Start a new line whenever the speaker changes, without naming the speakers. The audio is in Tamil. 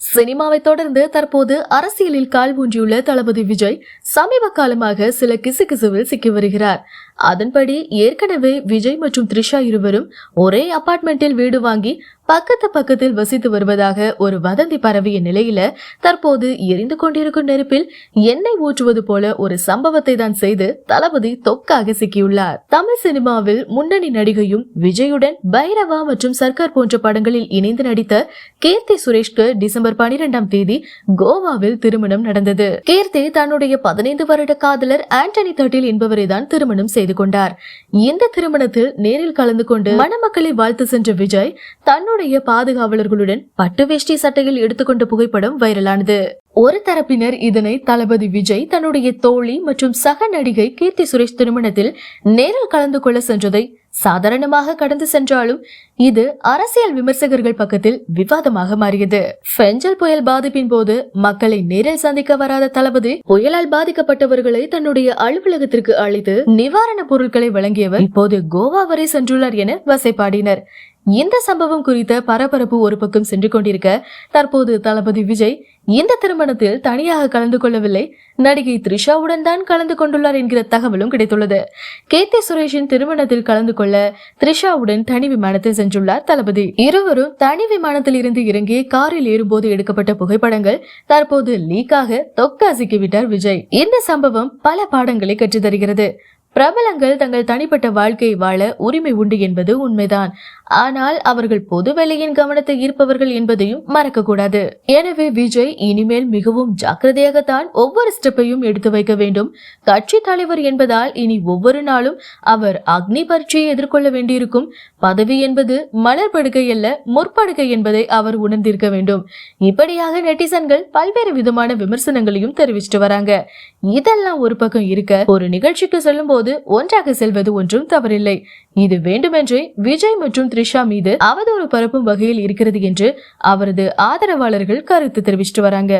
சினிமாவை தொடர்ந்து தற்போது அரசியலில் கால் ஊன்றியுள்ள தளபதி விஜய் சமீப காலமாக சில கிசுகிசுவில் சிக்கி வருகிறார். அதன்படி ஏற்கனவே விஜய் மற்றும் த்ரிஷா இருவரும் ஒரே அபார்ட்மெண்டில் வீடு வாங்கி பக்கத்து பக்கத்தில் வசித்து வருவதாக ஒரு வதந்தி பரவிய நிலையில தற்போது எரிந்து கொண்டிருக்கும் நெருப்பில் எண்ணெய் ஊற்றுவது போல ஒரு சம்பவத்தை தான் செய்து தளபதி தொக்காக சிக்கியுள்ளார். தமிழ் சினிமாவில் முன்னணி நடிகையும் விஜயுடன் பைரவா மற்றும் சர்க்கார் போன்ற படங்களில் இணைந்து நடித்த கீர்த்தி சுரேஷ்க்கு டிசம்பர் பனிரெண்டாம் தேதி கோவாவில் திருமணம் நடந்தது. கீர்த்தி தன்னுடைய பதினைந்து வருட காதலர் ஆண்டனி தட்டில் என்பவரை தான் திருமணம் செய்து கொண்டார். இந்த திருமணத்தில் நேரில் கலந்து கொண்டு மணமக்களை வாழ்த்து சென்ற விஜய் தன்னுடைய தன்னுடைய பாதுகாவலர்களுடன் பட்டு வேஷ்டி சட்டையில் எடுத்துக்கொண்ட புகைப்படம் வைரலானது. ஒரு தரப்பினர் இதனை தளபதி விஜய் தன்னுடைய தோழி மற்றும் சக நடிகை கீர்த்தி சுரேஷ் திருமணத்தில் நேரில் கலந்து கொள்ள சென்றதை சாதாரணமாக கடந்து சென்றாலும் இது அரசியல் விமர்சகர்கள் பக்கத்தில் விவாதமாக மாறியது. பெஞ்சல் புயல் பாதிப்பின் போது மக்களை நேரில் சந்திக்க வராத தளபதி புயலால் பாதிக்கப்பட்டவர்களை தன்னுடைய அலுவலகத்திற்கு அழைத்து நிவாரண பொருட்களை வழங்கியவர் இப்போது கோவா வரை சென்றுள்ளார் என வசைப்பாடினர். இந்த சம்பவம் குறித்த பரபரப்பு ஒரு பக்கம் சென்று கொண்டிருக்க தற்போது தளபதி விஜய் இந்த திருமணத்தில் தனியாக கலந்து கொள்ளவில்லை. நடிகை த்ரிஷாவுடன் தான் கலந்து கொண்டுள்ளார் என்கிற தகவலும் கிடைத்துள்ளது. கேத்தி சுரேஷின் திருமணத்தில் கலந்து கொள்ள த்ரிஷாவுடன் தனி விமானத்தில் சென்றுள்ளார் தளபதி. இருவரும் தனி விமானத்தில் இருந்து இறங்கி காரில் ஏறும்போது எடுக்கப்பட்ட புகைப்படங்கள் தற்போது லீக்காக தொக்காசிக்கிவிட்டார் விஜய். இந்த சம்பவம் பல பாடங்களை கற்று தருகிறது பிரபலங்கள் தங்கள் தனிப்பட்ட வாழ்க்கையை வாழ உரிமை உண்டு என்பது உண்மைதான். ஆனால் அவர்கள் பொது வேலையின் கவனத்தை ஈர்ப்பவர்கள் என்பதையும் மறக்கக்கூடாது. எனவே விஜய் இனிமேல் மிகவும் ஜாக்கிரதையாகத்தான் ஒவ்வொரு ஸ்டெப்பையும் எடுத்து வைக்க வேண்டும். கட்சி தலைவர் என்பதால் இனி ஒவ்வொரு நாளும் அவர் அக்னி பரீட்சையை எதிர்கொள்ள வேண்டியிருக்கும். பதவி என்பது மலர் படுக்கை அல்ல முற்படுக்கை என்பதை அவர் உணர்ந்திருக்க வேண்டும். இப்படியாக நெட்டிசன்கள் பல்வேறு விதமான விமர்சனங்களையும் தெரிவிச்சிட்டு வராங்க. இதெல்லாம் ஒரு பக்கம் இருக்க ஒரு நிகழ்ச்சிக்கு செல்லும் போது ஒன்றாக செல்வது ஒன்றும் தவறில்லை. இது வேண்டுமென்றே விஜய் மற்றும் த்ரிஷா மீது அவதூறு பரப்பும் வகையில் இருக்கிறது என்று அவரது ஆதரவாளர்கள் கருத்து தெரிவிச்சிட்டு வராங்க.